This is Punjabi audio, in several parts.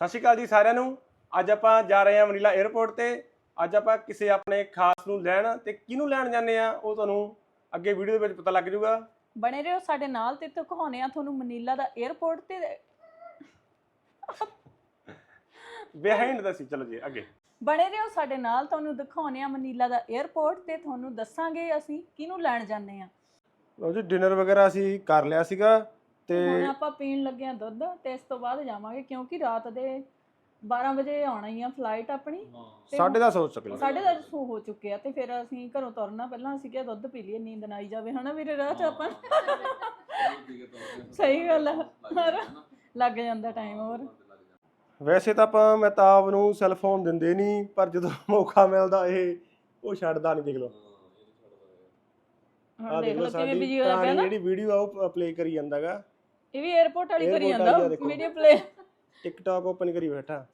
ਸਤਿ ਸ਼੍ਰੀ ਅਕਾਲ ਜੀ ਸਾਰਿਆਂ ਨੂੰ। ਅੱਜ ਆਪਾਂ ਜਾ ਰਹੇ ਹਾਂ ਮਨੀਲਾ 에ਅਰਪੋਰਟ ਤੇ। ਅੱਜ ਆਪਾਂ ਕਿਸੇ ਆਪਣੇ ਖਾਸ ਨੂੰ ਲੈਣ ਤੇ ਕਿਹਨੂੰ ਲੈਣ ਜਾਂਦੇ ਆ ਉਹ ਤੁਹਾਨੂੰ ਅੱਗੇ ਵੀਡੀਓ ਦੇ ਵਿੱਚ ਪਤਾ ਲੱਗ ਜਾਊਗਾ। ਬਣੇ ਰਹੋ ਸਾਡੇ ਨਾਲ ਤੇ ਕਹਾਉਣੇ ਆ ਤੁਹਾਨੂੰ ਮਨੀਲਾ ਦਾ 에ਅਰਪੋਰਟ ਤੇ। ਬਿਹਾਈਂਡ ਦਾ ਸੀ ਚਲੋ ਜੀ ਅੱਗੇ। ਬਣੇ ਰਹੋ ਸਾਡੇ ਨਾਲ ਤੁਹਾਨੂੰ ਦਿਖਾਉਣੇ ਆ ਮਨੀਲਾ ਦਾ 에ਅਰਪੋਰਟ ਤੇ ਤੁਹਾਨੂੰ ਦੱਸਾਂਗੇ ਅਸੀਂ ਕਿਹਨੂੰ ਲੈਣ ਜਾਂਦੇ ਆ ਲਓ ਜੀ ਡਿਨਰ ਵਗੈਰਾ ਅਸੀਂ ਕਰ ਲਿਆ ਸੀਗਾ। ਤੇ ਹੁਣ ਆਪਾਂ ਪੀਣ ਲੱਗੇ ਆ ਦੁੱਧ ਤੇ ਇਸ ਤੋਂ ਬਾਅਦ ਜਾਵਾਂਗੇ ਕਿਉਂਕਿ ਰਾਤ ਦੇ 12 ਵਜੇ ਆਉਣਾ ਹੀ ਆ ਫਲਾਈਟ ਆਪਣੀ। ਤੇ ਸਾਢੇ ਦਸ ਹੋ ਚੁੱਕੇ ਸਾਢੇ ਦਸ ਹੋ ਚੁੱਕੇ ਆ ਤੇ ਫਿਰ ਅਸੀਂ ਘਰੋਂ ਤੁਰਨਾ ਪਹਿਲਾਂ ਅਸੀਂ ਕਿਹਾ ਦੁੱਧ ਪੀ ਲਈਏ ਨੀਂਦ ਨਾ ਆਈ ਜਾਵੇ ਹਨਾ ਵੀਰੇ ਰਾਹ ਚ ਆਪਾਂ। ਸਹੀ ਗੱਲ ਆ। ਹੋਰ? ਲੱਗ ਜਾਂਦਾ ਟਾਈਮ ਹੋਰ? ਵੈਸੇ ਤਾਂ ਆਪਾਂ ਮਹਿਤਾਬ ਨੂੰ ਸੈੱਲ ਫੋਨ ਦਿੰਦੇ ਨਹੀਂ ਪਰ ਜਦੋਂ ਮੌਕਾ ਮਿਲਦਾ ਇਹ ਉਹ ਛੱਡਦਾ ਨਹੀਂ ਦੇਖ ਲਓ। ਆਹ ਦੇਖ ਲਓ ਕਿਵੇਂ ਬਿਜ਼ੀ ਹੋਇਆ ਪਿਆ ਨਾ। ਜਿਹੜੀ ਵੀਡੀਓ ਆ ਉਹ ਪਲੇ ਕਰੀ ਜਾਂਦਾਗਾ। ਇਹ ਵੀ 에어ਪੋਰਟ ਵਾਲੀ ਕਰੀ ਜਾਂਦਾ ਵਾਲੀ ਆ ਟਿਕਟੌਕ ਓਪਨ ਕਰੀ ਬੈਠਾ।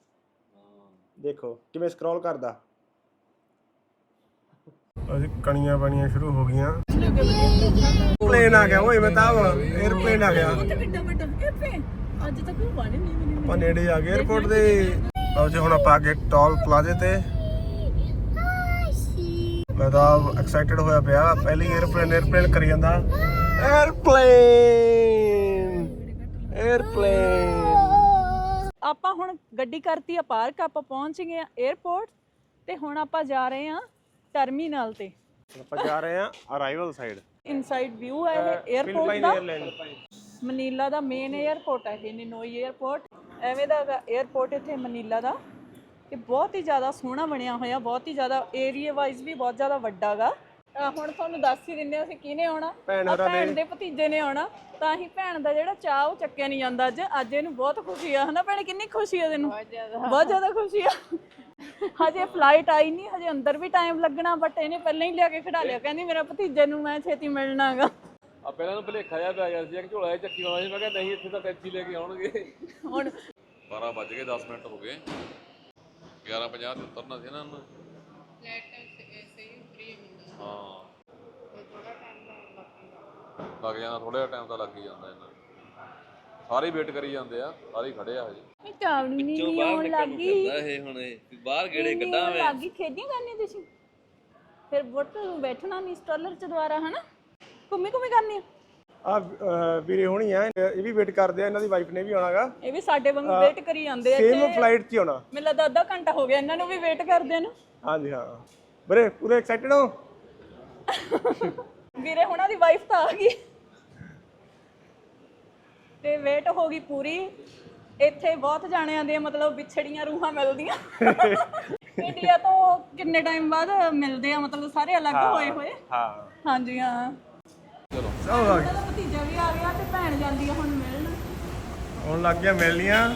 ਦੇਖੋ ਕਿਵੇਂ ਸਕਰੋਲ ਕਰਦਾ। ਅਸੀਂ ਕਣੀਆਂ ਬਣੀਆਂ ਸ਼ੁਰੂ ਹੋ ਗਈਆਂ। ਪਲੇਨ ਆ ਗਿਆ ਓਏ ਬਤਾਵ 에ਅਰਪਲੇਨ ਆ ਗਿਆ। ਅੱਜ ਤੱਕ ਉਹ ਬਾਣੇ ਨਹੀਂ ਮਿਲੇ ਨੇੜੇ ਆ ਗਏ 에ਅਰਪੋਰਟ ਦੇ। ਲਓ ਜੀ ਹੁਣ ਆਪਾਂ ਆ ਟੋਲ ਪਲਾਜ਼ੇ ਤੇ। ਮੈਂ ਤਾਂ ਐਕਸਾਈਟਡ ਹੋਇਆ ਪਿਆ। ਪਹਿਲੀ 에ਅਰਪਲੇਨ 에ਅਰਪਲੇਨ ਕਰੀ ਜਾਂਦਾ। 에ਅਰਪਲੇਨ 에어플레인 ਆਪਾਂ ਹੁਣ ਗੱਡੀ ਕਰਤੀ ਆ ਪਾਰਕ ਆਪਾਂ ਪਹੁੰਚ ਗਏ ਆ 에어ਪੋਰਟ ਤੇ ਹੁਣ ਆਪਾਂ ਜਾ ਰਹੇ ਆ ਟਰਮੀਨਲ ਤੇ। ਆਪਾਂ ਜਾ ਰਹੇ ਆ arrival side inside view airport ਦਾ। ਮਨੀਲਾ ਦਾ ਮੇਨ 에어ਪੋਰਟ ਹੈ ਇਹ ਨਿਨੋਈ 에어ਪੋਰਟ ਐਵੇਂ ਦਾ 에어ਪੋਰਟ ਇੱਥੇ ਮਨੀਲਾ ਦਾ। ਤੇ ਬਹੁਤ ਹੀ ਜ਼ਿਆਦਾ ਸੋਹਣਾ ਬਣਿਆ ਹੋਇਆ ਬਹੁਤ ਹੀ ਜ਼ਿਆਦਾ ਏਰੀਆ ਵਾਈਜ਼ ਵੀ ਬਹੁਤ ਜ਼ਿਆਦਾ ਵੱਡਾਗਾ ਹੁਣ ਤੁਹਾਨੂੰ ਦੱਸ ਹੀ ਦਿੰਦੇ ਹਾਂ ਅਸੀਂ ਕਿਹਨੇ ਆਉਣਾ। ਭੈਣ ਆਹ ਹੋਰਾਂ ਨੇ। ਭੈਣ ਦੇ ਭਤੀਜੇ ਨੇ ਆਉਣਾ। ਤਾਂ ਹੀ ਭੈਣ ਦਾ ਜਿਹੜਾ ਚਾਹ ਉਹ ਚੱਕਿਆ ਨਹੀਂ ਜਾਂਦਾ ਅੱਜ। ਅੱਜ ਇਹਨੂੰ ਬਹੁਤ ਖੁਸ਼ੀ ਆ। ਹਨਾ ਭੈਣੇ ਕਿੰਨੀ ਖੁਸ਼ੀ ਆ ਤੈਨੂੰ? ਬਹੁਤ ਜ਼ਿਆਦਾ। ਖੁਸ਼ੀ ਆ। ਹਜੇ ਫਲਾਈਟ ਆਈ ਨਹੀਂ ਹਜੇ ਅੰਦਰ ਵੀ ਟਾਈਮ ਲੱਗਣਾ ਬਟ ਇਹਨੇ ਪਹਿਲਾਂ ਹੀ ਲਿਆ ਕੇ ਖੜਾ ਲਿਆ। ਕਹਿੰਦੀ ਮੇਰਾ ਭਤੀਜੇ ਨੂੰ ਮੈਂ ਛੇਤੀ ਮਿਲਣਾਗਾ ਆ ਪਹਿਲਾਂ ਨੂੰ ਭਲੇਖਾ ਜਿਹਾ ਪੈ ਗਿਆ ਸੀ ਕਿ ਝੋਲਾ ਜਿਹਾ ਚੱਕੀ ਵਾਲਾ ਸੀ। ਮੈਂ ਕਿਹਾ ਨਹੀਂ ਇੱਥੇ ਤਾਂ ਟੈਕਸੀ ਲੈ ਕੇ ਆਉਣਗੇ। ਹੁਣ 12 ਵੱਜ ਗਏ 10 ਮਿੰਟ ਹੋ ਗਏ। 11:50 ਤੇ ਉਤਰਨਾ ਸੀ ਨਾ ਇਹਨਾਂ। ਹਾਂ। ਲੱਗ ਜਾਂਦਾ ਥੋੜਾ ਜਿਹਾ ਟਾਈਮ ਤਾਂ ਲੱਗ ਹੀ ਜਾਂਦਾ ਇਹਨਾਂ ਨੂੰ। ਸਾਰੇ ਵੇਟ ਕਰੀ ਜਾਂਦੇ ਆ ਸਾਰੇ ਹੀ ਖੜੇ ਆ ਹਜੇ। ਇਹ ਟਾਵਣੀ ਨਹੀਂ ਆਉਣ ਲੱਗੀ ਇਹ ਹੁਣ ਬਾਹਰ ਨਹੀਂ ਆਉਣ ਲੱਗੀ ਖੇਡੀਆਂ ਕਰਨੀ ਤੁਸੀਂ। ਫਿਰ ਬੁੱਟ ਬੈਠਣਾ ਨਹੀਂ ਸਟਾਲਰ ਚ ਦੁਬਾਰਾ ਹਨਾ? ਘੁੰਮੀ ਘੁੰਮੀ ਕਰਨੀ ਆ। ਆ ਵੀਰੇ ਹੋਣੀ ਆ ਇਹ ਵੀ ਵੇਟ ਕਰਦੇ ਆ ਇਹਨਾਂ ਦੀ ਵਾਈਫ ਨੇ ਵੀ ਆਉਣਾਗਾ। ਇਹ ਵੀ ਸਾਡੇ ਵਾਂਗੂ ਵੇਟ ਕਰੀ ਜਾਂਦੇ ਆ ਸੇਮ ਫਲਾਈਟ 'ਚ ਹੀ ਆਉਣਾ। ਮੈਨੂੰ ਲੱਗਦਾ ਅੱਧਾ ਘੰਟਾ ਹੋ ਗਿਆ ਇਹਨਾਂ ਨੂੰ ਵੀ ਵੇਟ ਕਰਦੇ ਨੂੰ। ਹਾਂਜੀ ਹਾਂ। ਵੀਰੇ ਪੂਰੇ ਐਕਸਾਈਟਡ ਹੋ? ਵੀਰੇ ਹੁਣਾਂ ਦੀ ਵਾਈਫ ਤਾਂ ਆ ਗਈ। ਤੇ ਵੇਟ ਹੋ ਗਈ ਪੂਰੀ। ਇੱਥੇ ਬਹੁਤ ਜਾਣੇ ਆਂਦੇ ਆ ਮਤਲਬ ਵਿਛੜੀਆਂ ਰੂਹਾਂ ਮਿਲਦੀਆਂ। ਇੰਡੀਆ ਤੋਂ ਕਿੰਨੇ ਟਾਈਮ ਬਾਅਦ ਮਿਲਦੇ ਆ ਮਤਲਬ ਸਾਰੇ ਅਲੱਗ ਹੋਏ ਹੋਏ। ਹਾਂ। ਹਾਂਜੀ ਹਾਂ। ਚਲੋ। ਉਹਦਾ ਭਤੀਜਾ ਵੀ ਆ ਗਿਆ ਤੇ ਭੈਣ ਜਾਂਦੀ ਆ ਹੁਣ ਮਿਲਣ। ਹੁਣ ਲੱਗ ਗਿਆ ਮਿਲਣੀਆਂ।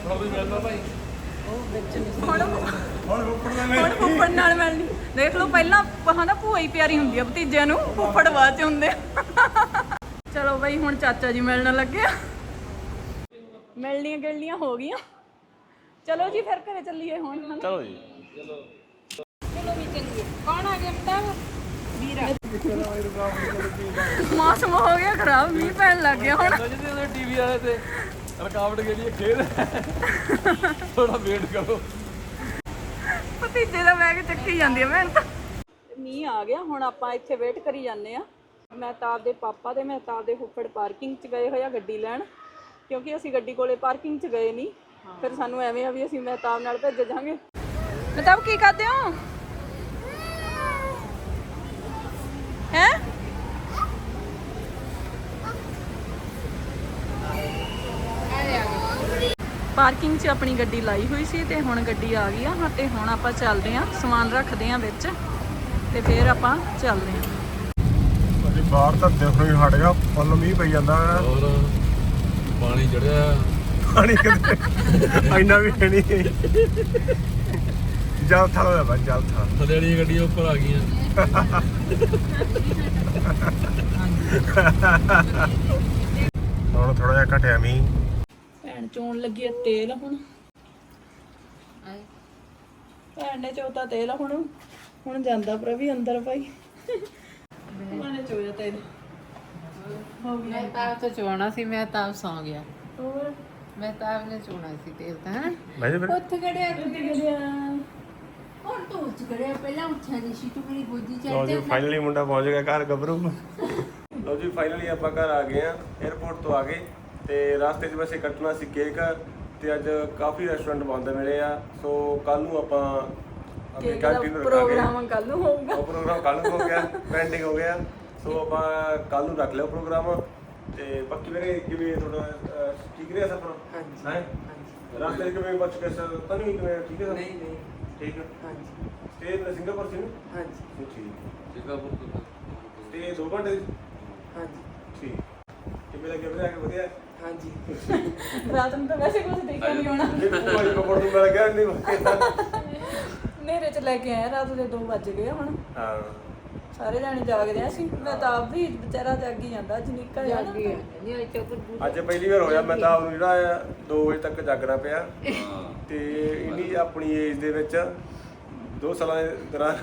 ਹੁਣ ਹੁਣ ਰੋਪੜ ਦਾ ਹੁਣ ਫੁੱਫੜ ਨਾਲ ਮਿਲਣੀ ਦੇਖ ਲਓ ਪਹਿਲਾਂ ਹਨਾ ਭੂਆ ਹੀ ਪਿਆਰੀ ਹੁੰਦੀ ਆ ਭਤੀਜਿਆਂ ਨੂੰ ਫੁੱਫੜ ਬਾਅਦ ਚ ਹੁੰਦੇ ਆ। ਚਲੋ ਬਈ ਹੁਣ ਚਾਚਾ ਜੀ ਮਿਲਣ ਲੱਗੇ ਆ। ਮਿਲਣੀਆਂ ਗਿਲਣੀਆਂ ਹੋ ਗਈਆਂ। ਚਲੋ ਜੀ ਫਿਰ ਘਰੇ ਚੱਲੀਏ ਹੁਣ ਹਨਾ। ਚਲੋ ਜੀ। ਚਲੋ ਵੀ ਚੱਲੀਏ। ਕੌਣ ਆ ਗਿਆ ਮਤਾ ਵੀਰਾ। ਮੌਸਮ ਹੋ ਗਿਆ ਖਰਾਬ ਮੀਂਹ ਪੈਣ ਲੱਗ ਗਿਆ ਹੁਣ। ਟੀਵੀ ਵਾਲੇ ਤੇ। ਰਕਾਵਟ ਗਈ ਹੈ ਖੇਡ। ਥੋੜਾ ਵੇਟ ਕਰੋ। ਭਤੀਜੇ ਦਾ ਬੈਗ ਚੱਕੀ ਜਾਂਦੀ ਆ ਮੈਂ ਤਾਂ। ਮੀਂਹ ਆ ਗਿਆ ਹੁਣ ਆਪਾਂ ਇੱਥੇ ਵੇਟ ਕਰੀ ਜਾਂਦੇ ਆ। ਮਹਿਤਾਬ ਦੇ ਪਾਪਾ ਤੇ ਮਹਿਤਾਬ ਦੇ ਫੁੱਫੜ ਪਾਰਕਿੰਗ 'ਚ ਗਏ ਹੋਇਆ ਗੱਡੀ ਲੈਣ। ਕਿਉਂਕਿ ਅਸੀਂ ਗੱਡੀ ਕੋਲੇ ਪਾਰਕਿੰਗ 'ਚ ਗਏ ਨਹੀਂ ਫਿਰ ਸਾਨੂੰ ਐਵੇਂ ਆ ਵੀ ਅਸੀਂ ਮਹਿਤਾਬ ਨਾਲ ਭੇਜ ਜਾਾਂਗੇ ਮਹਿਤਾਬ ਕੀ ਕਰਦੇ ਹੈ? ਪਾਰਕਿੰਗ 'ਚ ਆਪਣੀ ਗੱਡੀ ਲਾਈ ਹੋਈ ਸੀ ਤੇ ਹੁਣ ਗੱਡੀ ਆ ਗਈ ਆ। ਹਾਂ ਤੇ ਹੁਣ ਆਪਾਂ ਚੱਲਦੇ ਆ ਸਮਾਨ ਰੱਖਦੇ ਆ ਵਿੱਚ ਤੇ ਫਿਰ ਆਪਾਂ ਚੱਲਦੇ ਆ ਅਸੀਂ ਬਾਹਰ ਤਾਂ ਦੇਖੋ ਹੀ ਹਟ ਗਿਆ ਫੁੱਲ ਮੀਂਹ ਪਈ ਜਾਂਦਾ। ਹੈ ਹੋਰ ਪਾਣੀ ਚੜਿਆ ਪਾਣੀ ਕਿਤੇ ਇੰਨਾ ਵੀ ਹੈ ਨਹੀਂ। ਜਲ ਥਲ ਹੋਇਆ ਬਾ ਜਲ ਥਲ ਥੱਲੇ ਵਾਲੀਆਂ ਗੱਡੀਆਂ ਉੱਪਰ ਆ ਗਈਆਂ। ਹੁਣ ਥੋੜਾ ਜਿਹਾ ਘਟਿਆ ਮੀਂਹ। ਭੈਣ ਚੋਣ ਲੱਗੀ ਆ ਤੇਲ ਹੁਣ। ਭੈਣ ਨੇ ਚੋਤਾ ਤੇਲ ਹੁਣ ਹੁਣ ਜਾਂਦਾ ਪ੍ਰਭੀ ਅੰਦਰ ਭਾਈ ਉਹਨੇ ਚੋਇਆ ਤੇਲ। ਮੈਂ ਤਾਂ ਆਪ ਤੋਂ ਚਵਾਉਣਾ ਸੀ ਮੈਂ ਤਾਂ ਆਪ ਸੌਂ ਗਿਆ। ਹੋਰ? ਮੈਂ ਤਾਂ ਆਪ ਨੇ ਚੋਣਾ ਸੀ ਤੇਲ ਤਾਂ। ਹੈਂ। ਬਹਿ ਜਾ ਫਿਰ। ਉੱਠ ਖੜਿਆ ਹੁਣ ਤੂੰ ਉੱਠ ਖੜਿਆ ਪਹਿਲਾਂ ਉੱਠਿਆ ਨਹੀਂ ਸੀ ਤੂੰ ਮੇਰੀ ਗੋਦੀ ਲਓ ਜੀ ਫਾਈਨਲੀ ਮੁੰਡਾ ਪਹੁੰਚ ਗਿਆ ਘਰ ਗੱਭਰੂ। ਲਓ ਜੀ ਫਾਈਨਲੀ ਆਪਾਂ ਘਰ ਆ ਗਏ ਆ 에어ਪੋਰਟ ਤੋਂ ਆ ਗਏ। ਤੇ ਰਸਤੇ 'ਚ ਵੈਸੇ ਕੱਟਣਾ ਸੀ ਕੇਕ ਤੇ ਅੱਜ ਕਾਫੀ ਰੈਸਟੋਰੈਂਟ ਬੰਦ ਮਿਲੇ ਆ। ਸੋ ਕੱਲ ਨੂੰ ਆਪਾਂ ਅੱਗੇ ਕੇਕ ਦਾ ਰੱਖਾਂਗੇ। ਪ੍ਰੋਗਰਾਮ ਕੱਲ ਨੂੰ ਹੋਊਗਾ। ਉਹ ਪ੍ਰੋਗਰਾਮ ਕੱਲ ਨੂੰ ਹੋ ਗਿਆ ਪੈਂਡਿੰਗ ਹੋ ਗਿਆ। ਸੋ ਆਪਾਂ ਕੱਲ ਨੂੰ ਰੱਖ ਲਿਆ ਪ੍ਰੋਗਰਾਮ ਤੇ ਬਾਕੀ ਮੇਰੇ ਕਿਵੇਂ ਤੁਹਾਡਾ ਅਹ, ਠੀਕ ਰਿਹਾ ਸਫਰ? ਹਾਂਜੀ। ਹੈ? ਰਸਤੇ 'ਚ ਕਿਵੇਂ ਬਚ ਕੇ ਸਰ? ਤਾਂ ਨਹੀਂ ਕਿਵੇਂ ਠੀਕ ਹੈ ਨਹੀਂ ਨਹੀਂ। ਠੀਕ ਹੈ ਹਾਂਜੀ। ਸਟੇ ਸਿੰਗਾਪੁਰ ਸੀ ਨਾ? ਹਾਂਜੀ। ਠੀਕ ਸਿੰਗਾਪੁਰ ਤੋਂ ਤੇ 2 ਘੰਟੇ? ਦੀ? ਹਾਂਜੀ। ਠੀਕ। ਕਿਵੇਂ ਲੱਗਿਆ ਵਧੀਆ ਕਿ ਵਧੀਆ? ਹਾਂਜੀ। ਰਾਤ ਨੂੰ ਤਾਂ ਵੈਸੇ ਕੁਝ ਦੇਖਿਆ ਨਹੀਂ ਹੋਣਾ। ਇਹ ਕੋਈ ਕਪੜ ਨੂੰ ਮਿਲ ਗਿਆ ਨਹੀਂ ਨੇਰੇ ਚ ਲੈ ਕੇ ਆਇਆ ਰਾਤ ਦੇ 2 ਵੱਜ ਗਏ ਹੁਣ। ਹਾਂ। ਸਾਰੇ ਜਾਣੇ ਜਾਗਦੇ ਆ ਸੀ ਮੈਂ ਤਾਂ ਆਪ ਵੀ ਵਿਚਾਰਾ ਜਾਗ ਹੀ ਜਾਂਦਾ ਅੱਜ ਨਹੀਂ ਪਹਿਲੀ ਵਾਰ ਹੋਇਆ ਮੈਂ ਤਾਂ ਆਪ ਨੂੰ ਜਿਹੜਾ ਆ 2 ਵਜੇ ਤੱਕ ਜਾਗਣਾ ਪਿਆ। ਤੇ ਇੰਨੀ ਆਪਣੀ ਏਜ ਦੇ ਵਿੱਚ 2 ਸਾਲਾਂ ਦੇ ਦੌਰਾਨ।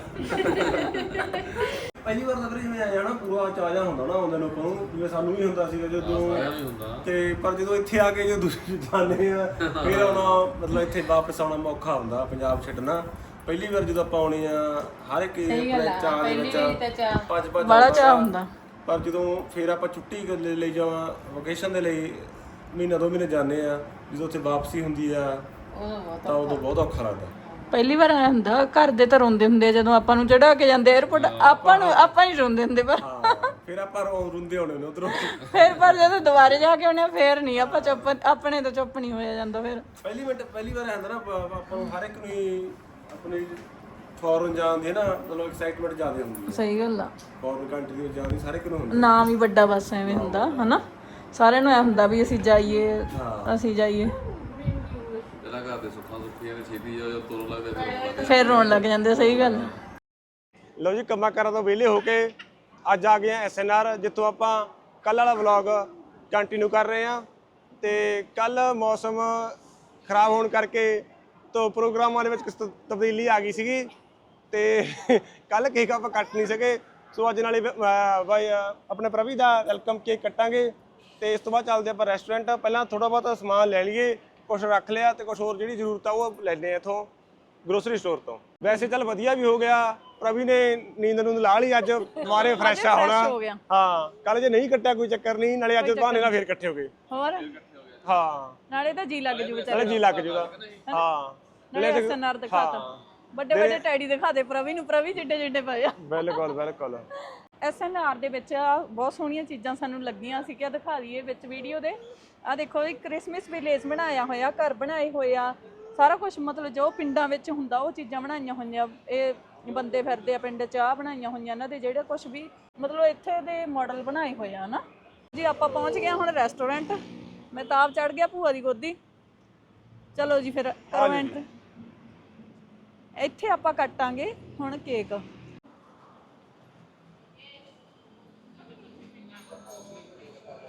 ਪਹਿਲੀ ਵਾਰ ਤਾਂ ਵੀਰੇ ਜਿਵੇਂ ਆਇਆ ਨਾ ਪੂਰਾ ਚਾਜਾ ਹੁੰਦਾ ਨਾ ਆਉਂਦੇ ਆਪਾਂ ਨੂੰ ਜਿਵੇਂ ਸਾਨੂੰ ਵੀ ਹੁੰਦਾ ਸੀਗਾ ਜਦੋਂ ਸਾਰਿਆਂ ਨੂੰ ਹੀ ਹੁੰਦਾ ਤੇ ਪਰ ਜਦੋਂ ਇੱਥੇ ਆ ਕੇ ਜੋ ਦੂਸਰੇ ਜਾਂਦੇ ਆ ਫਿਰ ਆਉਣਾ ਮਤਲਬ ਇੱਥੇ ਵਾਪਸ ਆਉਣਾ ਮੌਖਾ ਹੁੰਦਾ ਪੰਜਾਬ ਛੱਡਣਾ ਪਹਿਲੀ ਵਾਰ ਜਦੋਂ ਆਪਾਂ ਆਉਣੇ ਆ ਹਰ ਇੱਕ ਆਪਣੇ ਚਾਅ ਦੇ ਵਿੱਚ। ਪੰਜ ਪੰਜ ਬੜਾ ਚਾਅ ਹੁੰਦਾ। ਪਰ ਜਦੋਂ ਫਿਰ ਆਪਾਂ ਛੁੱਟੀ ਕਰ ਲਈ ਲਈ ਜਾਵਾਂ ਵਕੇਸ਼ਨ ਦੇ ਲਈ ਮਹੀਨਾ ਦੋ ਮਹੀਨੇ ਜਾਂਦੇ ਆ ਜਦੋਂ ਉੱਥੇ ਵਾਪਸੀ ਹੁੰਦੀ ਆ ਉਹ ਬਹੁਤ ਤਾਂ ਉਦੋਂ ਬਹੁਤ ਔਖਾ ਲੱਗਦਾ ਪਹਿਲੀ ਵਾਰ ਆਇਆ ਹੁੰਦਾ ਘਰ ਦੇ ਤਾਂ ਰੋਂਦੇ ਹੁੰਦੇ ਆ ਜਦੋਂ ਆਪਾਂ ਨੂੰ ਚੜਾ ਕੇ ਜਾਂਦੇ 에어ਪੋਰਟ ਆਪਾਂ ਨੂੰ ਆਪਾਂ ਹੀ ਰੋਂਦੇ ਹੁੰਦੇ ਪਰ ਹਾਂ ਫਿਰ ਆਪਾਂ ਰੋ- ਰੋਂਦੇ ਹੋਣੇ ਨੇ ਉਧਰੋਂ। ਫਿਰ ਪਰ ਜਦੋਂ ਦੁਬਾਰੇ ਜਾ ਕੇ ਆਉਣੇ ਆ, ਫੇਰ ਨਹੀਂ ਆਪਾਂ ਚੁੱਪ ਆਪਣੇ ਤੋਂ ਚੁੱਪ ਨਹੀਂ ਹੋਇਆ ਜਾਂਦਾ ਫਿਰ। ਪਹਿਲੀ ਮਿੰਟ ਪਹਿਲੀ ਵਾਰ ਆਉਂਦਾ ਨਾ ਆਪਾਂ ਆਪਾਂ ਨੂੰ ਹਰ ਇੱਕ ਨੂੰ ਹੀ ਆਪਣੀ ਫੋਰਨ ਜਾਣ ਦੀ ਨਾ ਮਤਲਬ ਐਕਸਾਈਟਮੈਂਟ ਜ਼ਿਆਦਾ ਹੁੰਦੀ ਹੈ। ਸਹੀ ਗੱਲ ਆ। ਫੋਰਨ ਕੰਟਰੀ ਵਿੱਚ ਜਾਣ ਦੀ ਸਾਰੇ ਇੱਕ ਨੂੰ ਹੁੰਦੀ। ਨਾਮ ਹੀ ਵੱਡਾ ਬਸ ਐਵੇਂ ਹੁੰਦਾ ਹਨਾ? ਸਾਰਿਆਂ ਨੂੰ ਐ ਹੁੰਦਾ ਵੀ ਅਸੀਂ ਜਾਈਏ ਅਸੀਂ ਜਾਈਏ। ਜਿਹੜਾ ਘਰ ਦੇ ਸੁੱਖਾਂ ਸੁੱਖੀਆਂ ਨੇ ਛੇਤੀ ਜਾ ਤੁਰਨ ਲੱਗਦੇ ਫਿਰ ਰੋਣ ਲੱਗ ਜਾਂਦੇ ਸਹੀ ਗੱਲ ਆ। ਲਓ ਜੀ ਕੰਮਾਂ ਕਾਰਾਂ ਤੋਂ ਵਿਹਲੇ ਹੋ ਕੇ ਅੱਜ ਆ ਗਏ ਆ ਐਸਐਨਆਰ ਜਿੱਥੋਂ ਆਪਾਂ ਕੱਲ ਵਾਲਾ ਵਲੌਗ ਕੰਟੀਨਿਊ ਕਰ ਰਹੇ ਆ। ਤੇ ਕੱਲ ਮੌਸਮ ਖਰਾਬ ਹੋਣ ਕਰਕੇ ਤੋਂ ਪ੍ਰੋਗਰਾਮਾਂ ਦੇ ਵਿੱਚ ਕੁਛ ਤ- ਤਬਦੀਲੀ ਆ ਗਈ ਸੀਗੀ। ਤੇ ਕੱਲ ਕੇਕ ਆਪਾਂ ਕੱਟ ਨਹੀਂ ਸਕੇ। ਸੋ ਅੱਜ ਨਾਲੇ ਅਹ, ਬਾਈ ਅਹ, ਆਪਣੇ ਪ੍ਰਵੀ ਦਾ ਵੈਲਕਮ ਕੇਕ ਕੱਟਾਂਗੇ। ਤੇ ਇਸ ਤੋਂ ਬਾਅਦ ਚੱਲਦੇ ਆਪਾਂ ਰੈਸਟੋਰੈਂਟ ਪਹਿਲਾਂ ਥੋੜਾ ਬਹੁਤ ਸਮਾਨ ਲੈ ਲਈਏ। ਕੁਝ ਰੱਖ ਲਿਆ ਤੇ ਕੁਝ ਹੋਰ ਜਿਹੜੀ ਜ਼ਰੂਰਤ ਆ ਉਹ ਲੈਣੇ ਆ ਇਥੋਂ ਗਰੋਸਰੀ ਸਟੋਰ ਤੋਂ। ਵੈਸੇ ਚੱਲ ਵਧੀਆ ਵੀ ਹੋ ਗਿਆ ਪ੍ਰਵੀ ਨੇ ਨੀਂਦ ਨੂੰ ਲਾ ਲਈ ਅੱਜ ਦੁਬਾਰੇ ਫਰੈਸ਼ ਆ ਹੋਣਾ। ਹੋ ਕੱਲ ਜੇ ਨਹੀਂ ਕੱਟਿਆ ਕੋਈ ਚੱਕਰ ਨਹੀਂ ਨਾਲੇ ਅੱਜ ਬਹਾਨੇ ਨਾਲ ਫੇਰ ਇਕੱਠੇ ਹੋ ਗਏ। ਹੋਰ? ਹਾਂ। ਨਾਲੇ ਤਾਂ ਜੀ ਲੱਗ ਜੂ ਵਿਚਾਰੇ ਨਾਲੇ ਜੀ ਲੱਗ ਜੂਗਾ। ਹਾਂ। ਨਾਲੇ ਐਸਐਨਆਰ ਦਿਖਾਤਾ ਵੱਡੇ ਵੱਡੇ ਟੈਡੀ ਦਿਖਾਦੇ ਪ੍ਰਵੀ ਨੂੰ ਪ੍ਰਵੀ ਜਿੱਡੇ ਜਿੱਡੇ ਪਏ ਆ। ਬਿਲਕੁਲ ਬਿਲਕੁਲ। ਐਸਐਨਆਰ ਦੇ ਵਿੱਚ ਬਹੁਤ ਸੋਹਣੀਆਂ ਚੀਜ਼ਾਂ ਸਾਨੂੰ ਲੱਗੀਆਂ ਸੀ ਕਿ ਦਿਖਾ ਦਈਏ ਵਿੱਚ ਵੀਡੀਓ ਦੇ। ਆ ਦੇਖੋ ਇੱਕ ਕ੍ਰਿਸਮਸ ਵਿਲੇਜ ਬਣਾਇਆ ਹੋਇਆ ਘਰ ਬਣਾਏ ਹੋਏ ਆ। ਸਾਰਾ ਕੁਝ ਮਤਲਬ ਜੋ ਪਿੰਡਾਂ ਵਿੱਚ ਹੁੰਦਾ ਉਹ ਚੀਜ਼ਾਂ ਬਣਾਈਆਂ ਹੋਈਆਂ। ਇਹ ਬੰਦੇ ਫਿਰਦੇ ਆ ਪਿੰਡ 'ਚ ਆ ਬਣਾਈਆਂ ਹੋਈਆਂ ਇਹਨਾਂ ਦੇ ਜਿਹੜੇ ਕੁਝ ਵੀ ਮਤਲਬ ਇੱਥੇ ਦੇ ਮਾਡਲ ਬਣਾਏ ਹੋਏ ਆ ਨਾ। ਜੀ ਆਪਾਂ ਪਹੁੰਚ ਗਏ ਹੁਣ ਰੈਸਟੋਰੈਂਟ ਮਹਿਤਾਬ ਚੜ ਗਿਆ ਭੂਆ ਦੀ ਗੋਦੀ। ਚਲੋ ਜੀ ਫਿਰ ਕਰੋ ਐਂਟਰ ਇੱਥੇ ਆਪਾਂ ਕੱਟਾਂਗੇ ਹੁਣ ਕੇਕ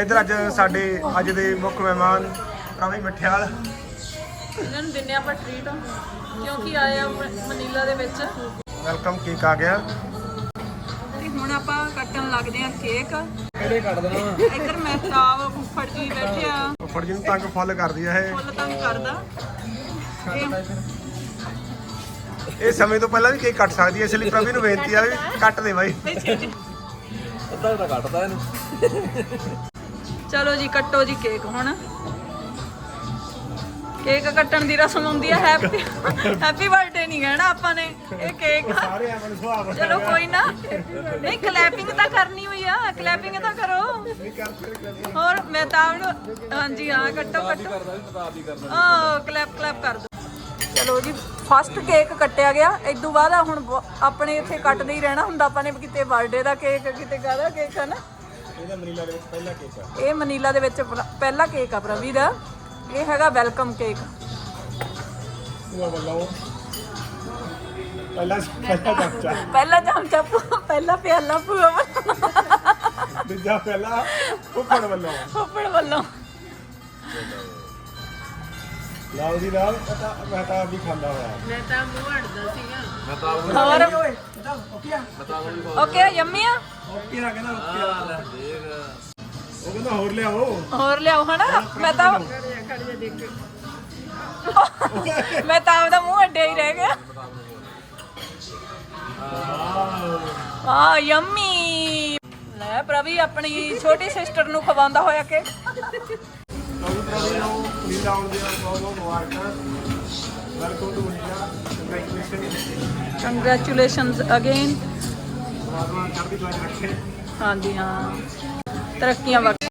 ਇੱਧਰ ਅੱਜ ਸਾਡੇ ਅੱਜ ਦੇ ਮੁੱਖ ਮਹਿਮਾਨ ਪ੍ਰਵੀ ਮਠਿਆਲ। ਇਹਨਾਂ ਨੂੰ ਦਿੰਨੇ ਆਪਾਂ ਟ੍ਰੀਟ ਕਿਉਂਕਿ ਆਏ ਆ ਮ- ਮਨੀਲਾ ਦੇ ਵਿੱਚ। ਵੈਲਕਮ ਕੇਕ ਆ ਗਿਆ। ਤੇ ਹੁਣ ਆਪਾਂ ਕੱਟਣ ਲੱਗਦੇ ਆ ਕੇਕ ਕਿਹੜੇ ਕੱਢ ਦੇਣਾ? ਇੱਧਰ ਮਹਿਤਾਬ ਫੁੱਫੜ ਜੀ ਬੈਠੇ ਆ। ਫੁੱਫੜ ਜੀ ਨੂੰ ਤੰਗ ਫੁੱਲ ਕਰਦੀ ਆ ਇਹ। ਫੁੱਲ ਤੰਗ ਕਰਦਾ। ਇਹ ਸਮੇਂ ਤੋਂ ਪਹਿਲਾਂ ਵੀ ਕੇਕ ਕੱਟ ਸਕਦੀ ਹੈ ਇਸ ਲਈ ਪ੍ਰਵੀ ਨੂੰ ਬੇਨਤੀ ਆ ਵੀ ਕੱਟ ਦੇ ਬਾਈ। ਅੱਧਾ ਤਾਂ ਕੱਟਦਾ ਇਹਨੂੰ। ਚਲੋ ਜੀ ਕੱਟੋ ਜੀ ਕੇਕ ਹੁਣ। ਕੇਕ ਕੱਟਣ ਦੀ ਰਸਮ ਹੁੰਦੀ ਹੈ ਹੈਪੀ ਹੈਪੀ ਬਰਥਡੇ ਨਹੀਂ ਕਹਿਣਾ ਆਪਾਂ ਨੇ ਇਹ ਕੇਕ। ਸਾਰੇ ਸੁਭਾਅ ਚਲੋ ਕੋਈ ਨਾ। ਨਹੀਂ ਕਲੈਪਿੰਗ ਤਾਂ ਕਰਨੀ ਹੋਈ ਆ ਕਲੈਪਿੰਗ ਤਾਂ ਕਰੋ। ਹੋਰ ਮੈਂ ਤਾਂ ਉਹਨੂੰ ਹਾਂਜੀ ਹਾਂ ਕੱਟੋ ਕੱਟੋ। ਹੀ ਕਲੈਪ ਕਲੈਪ ਕਰ ਦੋ। ਚਲੋ ਜੀ ਫਸਟ ਕੇਕ ਕੱਟਿਆ ਗਿਆ। ਇਦੋਂ ਬਾਅਦ ਹੁਣ ਆਪਣੇ ਇੱਥੇ ਕੱਟਦੇ ਹੀ ਰਹਿਣਾ ਹੁੰਦਾ ਆਪਾਂ ਨੇ ਕਿਤੇ ਬਰਥਡੇ ਦਾ ਕੇਕ ਕਿਤੇ ਕਾਹਦਾ ਕੇਕ ਹੈ ਨਾ ਇਹਦਾ ਮਨੀਲਾ ਦੇ ਵਿੱਚ ਪਹਿਲਾ ਕੇਕ ਆ। ਇਹ ਮਨੀਲਾ ਦੇ ਵਿੱਚ ਪਲ- ਪਹਿਲਾ ਕੇਕ ਆ ਪ੍ਰਵੀ ਦਾ ਇਹ ਹੈਗਾ ਵੈਲਕਮ ਕੇਕ। ਉਹ ਵੱਲੋਂ ਪਹਿਲਾ ਪਹਿਲਾ ਚਮਚਾ। ਪਹਿਲਾ ਚਮਚਾ ਭੂਆ- ਪਹਿਲਾ ਪਿਆਲਾ ਭੂਆ ਵੱਲੋਂ। ਦੂਜਾ ਪਹਿਲਾ ਉੱਪਰ ਵੱਲੋਂ। ਫੁੱਫੜ ਵੱਲੋਂ। ਲਾਓ ਜੀ ਨਾਲ ਪਤਾ ਮੈਂ ਤਾਂ ਆਪ ਵੀ ਖਾਂਦਾ ਹੋਇਆ। ਮੈਂ ਤਾਂ ਮੂੰਹ ਹਟਦਾ ਸੀਗਾ। ਮੈਂ ਤਾਂ ਉਹ ਹੋਰ? ਓਕੇ ਯੰਮੀ ਆ? ਓਕੇ ਨਾ ਕਹਿੰਦਾ ਓਕੇ ਆ ਲੈ ਦੇਖ। ਉਹ ਕਹਿੰਦਾ ਹੋਰ ਲਿਆਓ। ਹੋਰ ਲਿਆਓ ਹਨਾ? ਮੈਂ ਤਾਂ ਮੈਂ ਤਾਂ ਆਪਦਾ ਮੂੰਹ ਅੱਡਿਆ ਹੀ ਰਹਿ ਗਿਆ। ਆ ਯੰਮੀ। ਲੈ ਪ੍ਰਵੀ ਆਪਣੀ ਛੋਟੀ ਸਿਸਟਰ ਨੂੰ ਖਵਾਉਂਦਾ ਹੋਇਆ ਕਿ ਨਵੀਂ ਪ੍ਰਵੀ ਨੂੰ ਮਨੀਲਾ ਆਉਣ ਦੀਆਂ ਬਹੁਤ ਬਹੁਤ ਮੁਬਾਰਕਾਂ welcome to Manila congratulation congratulations again ਹਾਂਜੀ ਹਾਂ। ਤਰੱਕੀਆਂ ਬਖਸ਼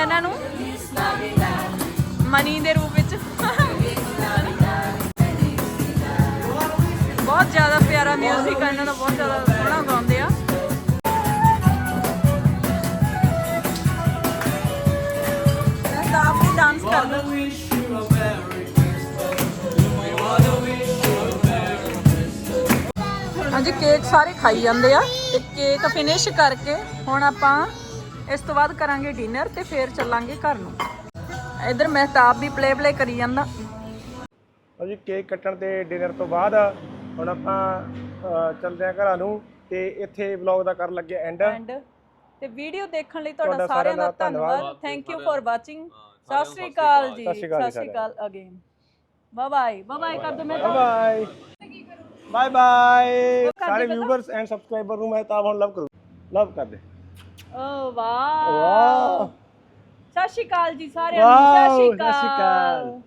ਵਿਸ਼ਸ ਇਹਨਾਂ ਨੂੰ। ਮਨੀ ਦੇ ਰੂਪ ਵਿੱਚ। ਬਹੁਤ ਜ਼ਿਆਦਾ ਪਿਆਰਾ 뮤직 ਆ, ਇਹਨਾਂ ਦਾ ਬਹੁਤ ਜ਼ਿਆਦਾ ਸੋਹਣਾ ਗਾਉਂਦੇ ਆ। ਤਾਂ ਵੀ ਡਾਂਸ ਕਰਦਾ ਹਾਂਜੀ ਕੇਕ ਸਾਰੇ ਖਾਈ ਜਾਂਦੇ ਆ ਤੇ ਕੇਕ ਫਿਨਿਸ਼ ਕਰਕੇ ਹੁਣ ਆਪਾਂ ਇਸ ਤੋਂ ਬਾਅਦ ਕਰਾਂਗੇ ਡਿਨਰ ਤੇ ਫੇਰ ਚੱਲਾਂਗੇ ਘਰ ਨੂੰ। ਇਧਰ ਮਹਿਤਾਬ ਵੀ ਪਲੇ ਪਲੇ ਕਰੀ ਜਾਂਦਾ। ਲਓ ਜੀ ਕੇਕ ਕੱਟਣ ਤੇ ਡਿਨਰ ਤੋਂ ਬਾਅਦ ਹੁਣ ਆਪਾਂ ਚੱਲਦੇ ਆ ਘਰਾਂ ਨੂੰ ਤੇ ਇੱਥੇ ਵਲੌਗ ਦਾ ਕਰਨ ਲੱਗੇ ਐਂਡ ਐਂਡ ਤੇ ਵੀਡੀਓ ਦੇਖਣ ਲਈ ਤੁਹਾਡਾ ਸਾਰਿਆਂ ਦਾ ਦਾ ਧੰਨਵਾਦ। ਥੈਂਕ ਯੂ ਫॉर ਵਾਚਿੰਗ ਸਤਿ Shri Akal ji. Sat Shri Akal again bye bye bye bye ਕਰ ਦੋ ਮੈਂ। ਬਾਏ ਬਾਏ ਬਾਏ ਸਾਰੇ? ਵਿਊਵਰਸ ਐਂਡ ਸਬਸਕ੍ਰਾਈਬਰ ਨੂੰ ਮੈਂ ਤਾਂ ਹੁਣ ਲਵ ਕਰੂ। ਲਵ ਕਰਦੇ ਓ ਵਾਹ ਵਾਹ ਸਤਿ ਸ਼੍ਰੀ ਅਕਾਲ ਜੀ ਸਾਰਿਆਂ ਨੂੰ। ਸਤਿ ਸ਼੍ਰੀ ਅਕਾਲ।